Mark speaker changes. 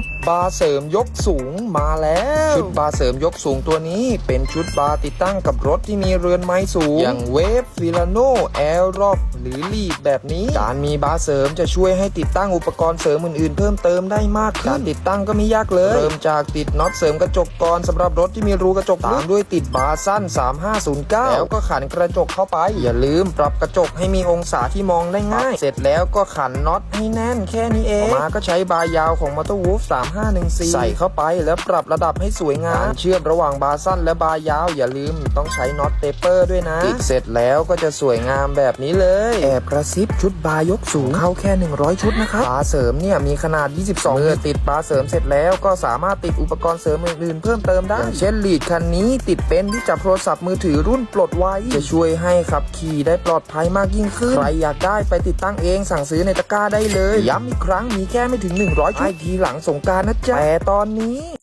Speaker 1: ดบาร์เสริมยกสูงมาแล้ว ชุดบาร์เสริมยกสูงตัวนี้ เป็นชุดบาร์ติดตั้งกับรถที่มีเรือนไม้สูง อย่างเวฟฟิลาโนแอลรอบหรือลีดแบบนี้ การมีบาร์เสริมจะช่วยให้ติดตั้งอุปกรณ์เสริมอื่นๆ เพิ่มเติมได้มากขึ้นการติดตั้งก็ไม่ยากเลย เริ่มจากติดน็อตเสริมกระจกก่อนสำหรับรถที่มีรูกระจกตามด้วยติดบาร์สั้น 3509 แล้วก็ขันกระจกเข้าไป อย่าลืมปรับกระจกให้มีองศาที่มองได้ง่าย เสร็จแล้วก็ขันน็อตให้แน่นแค่นี้เองต่อมาก็ใช้บาร์ยาวของ Motor Wolf 3514 ใส่เข้าไปแล้วปรับระดับให้สวยงามการเชื่อมระหว่างบาร์สั้นและบาร์ยาว อย่าลืมต้องใช้น็อตเตเปอร์ด้วยนะติดเสร็จแล้วก็จะสวยงามแบบนี้เลยแอบกระซิบชุดบาร์ยกสูงเข้าแค่ 100 ชุดนะครับบาร์เสริมเนี่ยมีขนาด 22เมื่อติดบาร์เสริมเสร็จแล้วก็สามารถติดอุปกรณ์เสริมอื่นๆเพิ่มเติมได้อย่างเช่นลีดคันนี้ติดเป็นที่จับโทรศัพท์มือถือรุ่นปลดไวจะช่วยให้ขับขี่ได้ปลอดภัยมากยิ่งขึ้น ใครอยากได้ไปติดตั้งเองสั่งซื้อในตะกร้าได้เลย ย้ำอีกครั้งมีแค่ไม่ถึง 100ชุดไอทีหลังสงการนะจ๊ะแต่ตอนนี้